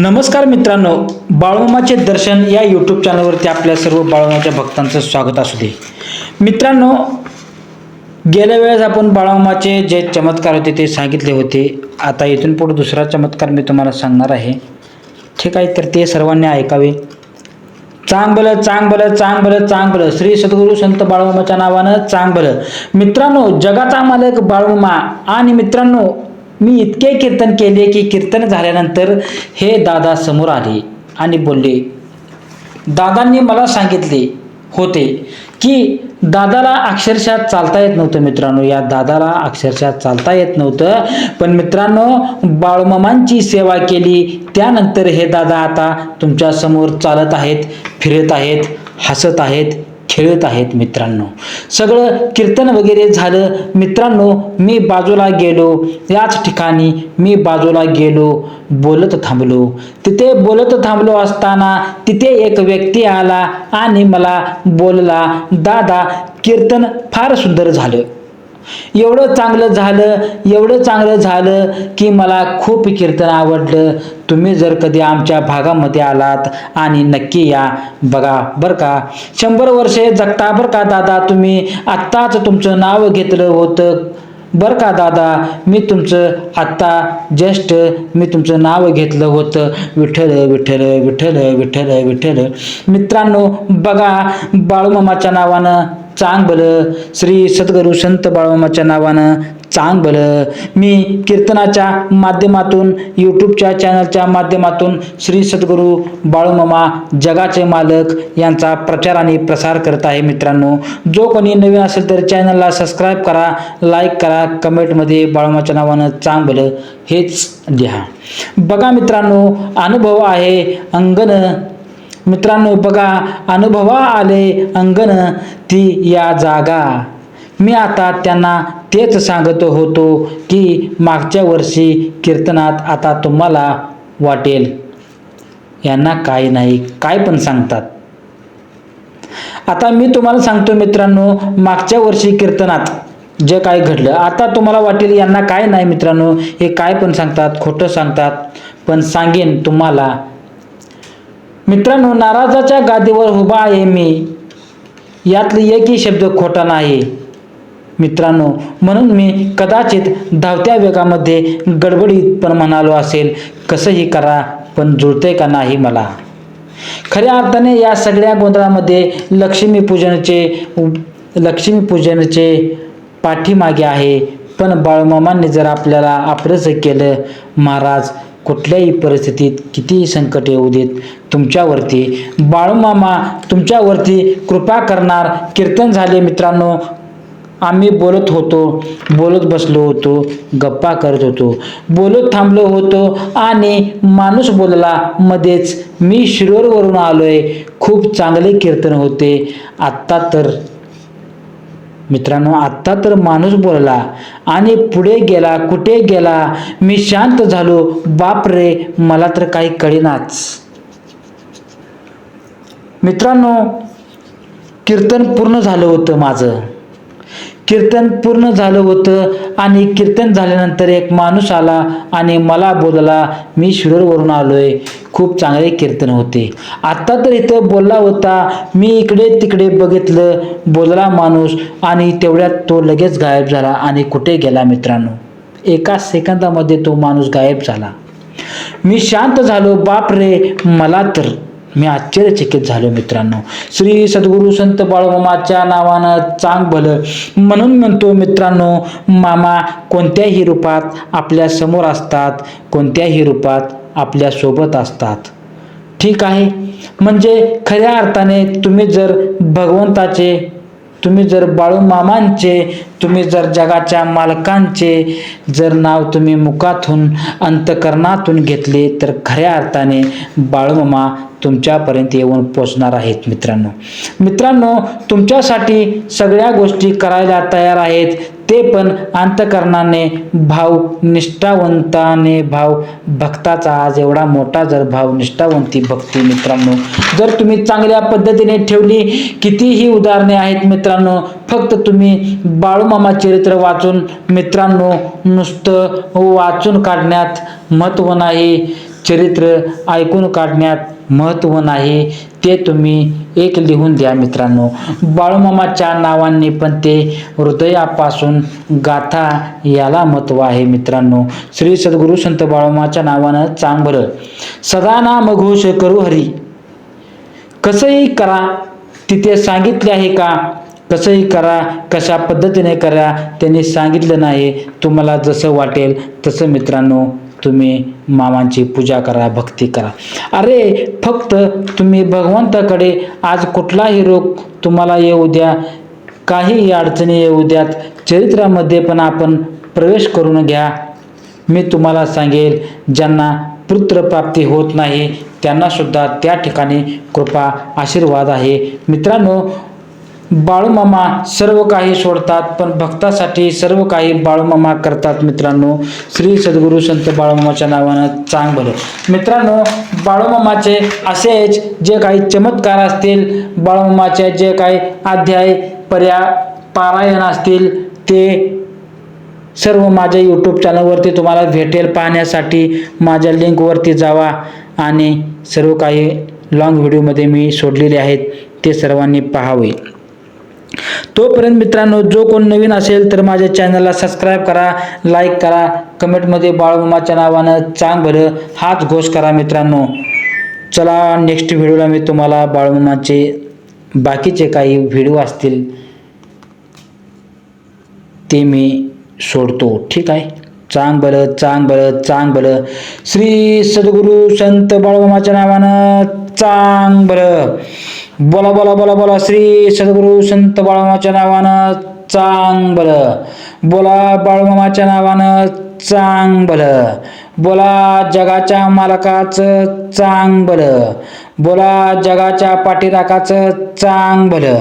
नमस्कार मित्रांनो बाळूमामाचे दर्शन या यूट्यूब चॅनलवरती आपल्या सर्व बाळूमाच्या भक्तांचं स्वागत असू दे. मित्रांनो गेल्या वेळेस आपण बाळूमामाचे जे चमत्कार होते ते सांगितले होते. आता इथून पुढे दुसरा चमत्कार मी तुम्हाला सांगणार आहे. ठीक आहे तर ते सर्वांनी ऐकावे. चांगलं चांगलं चांग भलं श्री सद्गुरू संत बाळूमामाच्या नावानं चांगबल मित्रांनो जगाचा मालक बाळूमा आणि मित्रांनो मी इतके कीर्तन केले की कीर्तन झाल्यानंतर हे दादा समोर आले आणि बोलले दादांनी मला सांगितले होते की दादाला अक्षरशः चालता येत नव्हतं मित्रांनो. या दादाला अक्षरशः चालता येत नव्हतं. पण मित्रांनो बाळूमामांची सेवा केली. त्यानंतर हे दादा आता तुमच्यासमोर चालत आहेत फिरत आहेत हसत आहेत. खेळत आहेत मित्रांनो. सगळं कीर्तन वगैरे झालं. मित्रांनो मी बाजूला गेलो. याच ठिकाणी मी बाजूला गेलो. बोलत थांबलो. तिथे बोलत थांबलो असताना तिथे एक व्यक्ती आला आणि मला बोलला दादा कीर्तन फार सुंदर झालं. एवढं चांगलं झालं एवढं चांगलं झालं की मला खूप कीर्तन आवडलं. तुम्ही जर कधी आमच्या भागामध्ये आलात आणि नक्की या बघा बरं का. शंभर वर्षे जगता बरं का दादा तुम्ही आत्ताच तुमचं नाव घेतलं होतं. बरं का दादा? मी तुमचं आत्ता जस्ट मी तुमचं नाव घेतलं होतं. विठ्ठल विठ्ठल विठ्ठल विठ्ठल विठ्ठल. मित्रांनो बघा बाळूमामाच्या नावानं चांगलं श्री सद्गुरू संत बाळूमामाच्या नावानं चांग भलं मी कीर्तनाच्या माध्यमातून यूट्यूबच्या चॅनलच्या माध्यमातून श्री सद्गुरू बाळूमामा जगाचे मालक यांचा प्रचार आणि प्रसार करत आहे मित्रांनो. जो कोणी नवीन असेल तर चॅनलला सबस्क्राईब करा लाईक करा कमेंटमध्ये बाळूमाच्या नावानं चांग भलं हेच लिहा. बघा मित्रांनो अनुभव आहे अंगण. मित्रांनो बघा अनुभवा आले अंगण ती या जागा. मी आता त्यांना तेच सांगत होतो की मागच्या वर्षी कीर्तनात आता तुम्हाला वाटेल. यांना काय नाही काय पण सांगतात. आता मी तुम्हाला सांगतो मित्रांनो मागच्या वर्षी कीर्तनात जे काय घडलं आता तुम्हाला वाटेल यांना काय नाही मित्रांनो हे काय पण सांगतात खोटं सांगतात पण सांगेन तुम्हाला. मित्रांनो नाराजाच्या गादीवर उभा आहे मी. यातली एकही शब्द खोटा नाही. मित्रांनो म्हणून मी कदाचित धावत्या वेगामध्ये गडबडीत पण म्हणालो असेल कसंही करा पण जुळते का नाही मला? खऱ्या अर्थाने या सगळ्या गोंधळामध्ये लक्ष्मीपूजनचे लक्ष्मीपूजनचे पाठीमागे आहे पण बाळूमामांनी जर आपल्याला आपलंसं केलं महाराज कुठल्याही परिस्थितीत कितीही संकट येऊ देत तुमच्यावरती बाळूमामा तुमच्यावरती कृपा करणार कीर्तन झाले मित्रांनो आम्ही बोलत होतो बोलत बसलो होतो गप्पा करत होतो. बोलत थांबलो होतो आणि माणूस बोलला मध्येच मी शिरोरवरून आलोय. खूप चांगले कीर्तन होते. आत्ता तर मित्रांनो आत्ता तर माणूस बोलला आणि पुढे गेला कुठे गेला? मी शांत झालो. बाप रे मला तर काही कळेनाच. मित्रांनो कीर्तन पूर्ण झालं होतं माझं. कीर्तन पूर्ण झालं होतं आणि कीर्तन झाल्यानंतर एक माणूस आला आणि मला बोलला मी शिरोरवरून आलोय. खूप चांगले कीर्तन होते. आत्ता तर इथं बोलला होता मी इकडे तिकडे बघितलं बोलला माणूस आणि तेवढ्यात तो लगेच गायब झाला आणि कुठे गेला मित्रांनो? एका सेकंदामध्ये तो माणूस गायब झाला. मी शांत झालो बाप रे मला तर मी आश्चर्यचकित झालो मित्रांनो. श्री सद्गुरू संत बाळूमामाच्या नावानं चांग भलं म्हणून म्हणतो मित्रांनो मामा कोणत्याही रूपात आपल्यासमोर असतात कोणत्याही रूपात आपल्यासोबत असतात. ठीक आहे? म्हणजे खऱ्या अर्थाने तुम्ही जर भगवंताचे तुम्ही जर बाळूमामांचे तुम्ही जर जगाच्या मालकांचे जर नाव तुम्ही मुखातून अंतकरणातून घेतले तर खऱ्या अर्थाने बाळूमामा तुमच्यापर्यंत येऊन पोचणार आहेत मित्रांनो. मित्रांनो तुमच्यासाठी सगळ्या गोष्टी करायला तयार आहेत. ते पण अंतकरणाने भाव निष्ठावंताने भाव भक्ताचा आज एवढा मोठा जर भाव निष्ठावंती भक्ती मित्रांनो. जर तुम्ही चांगल्या पद्धतीने ठेवली कितीही उदाहरणे आहेत मित्रांनो फक्त तुम्ही बाळूमामा चरित्र वाचून मित्रांनो नुसतं वाचून काढण्यात महत्त्व नाही चरित्र ऐकून काढण्यात महत्त्व नाही ते तुम्ही एक लिहून द्या मित्रांनो. बाळूमामाच्या नावाने पण ते हृदयापासून गाथा याला महत्त्व आहे मित्रांनो. श्री सद्गुरू संत बाळूमाच्या नावानं चांगलं सदा नाम घोष करू हरी. कसंही करा तिथे सांगितले आहे का? कसंही करा कशा पद्धतीने करा त्यांनी सांगितलं नाही. तुम्हाला जसं वाटेल तसं मित्रांनो. तुम्ही मामांची पूजा करा भक्ती करा. अरे फक्त तुम्ही भगवंताकडे आज कुठलाही रोग तुम्हाला येऊ द्या काही अडचणी येऊ द्यात चरित्रामध्ये पण आपण प्रवेश करून घ्या. मी तुम्हाला सांगेल ज्यांना पुत्रप्राप्ती होत नाही त्यांनासुद्धा त्या ठिकाणी कृपा आशीर्वाद आहे. मित्रांनो बाळूमामा सर्व काही सोडतात पण भक्तासाठी सर्व काही बाळूमामा करतात मित्रांनो. श्री सद्गुरू संत बाळूमामाच्या नावानं चांग भलं मित्रांनो बाळूमामाचे असेच जे काही चमत्कार असतील बाळूमामाचे जे काही अध्याय पर्या पारायण असतील ते सर्व माझ्या यूट्यूब चॅनलवरती तुम्हाला भेटेल पाहण्यासाठी. माझ्या लिंकवरती जावा आणि सर्व काही लॉंग व्हिडिओमध्ये मी सोडलेले आहेत ते सर्वांनी पाहावे. तोपर्यंत मित्रांनो जो कोण नवीन असेल तर माझ्या चॅनलला सबस्क्राईब करा लाईक करा कमेंटमध्ये बाळूमामाच्या नावानं चांग भलं हाच घोष करा मित्रांनो. चला नेक्स्ट व्हिडिओला मी तुम्हाला बाळूमामाचे बाकीचे काही व्हिडिओ असतील ते मी सोडतो. ठीक आहे? चांग बरं चांग बरं चांग बरं श्री सद्गुरू संत बाळूमामाच्या नावानं चांग बरं बोला बोला बोला बोला श्री सद्गुरु संत बाळूमामाच्या नावानं चांग बल. बोला बाळूमामाच्या नावानं चांग बल. बोला जगाच्या मालकाचं चांग बल. बोला जगाच्या पाठीराखाचं चांग भलं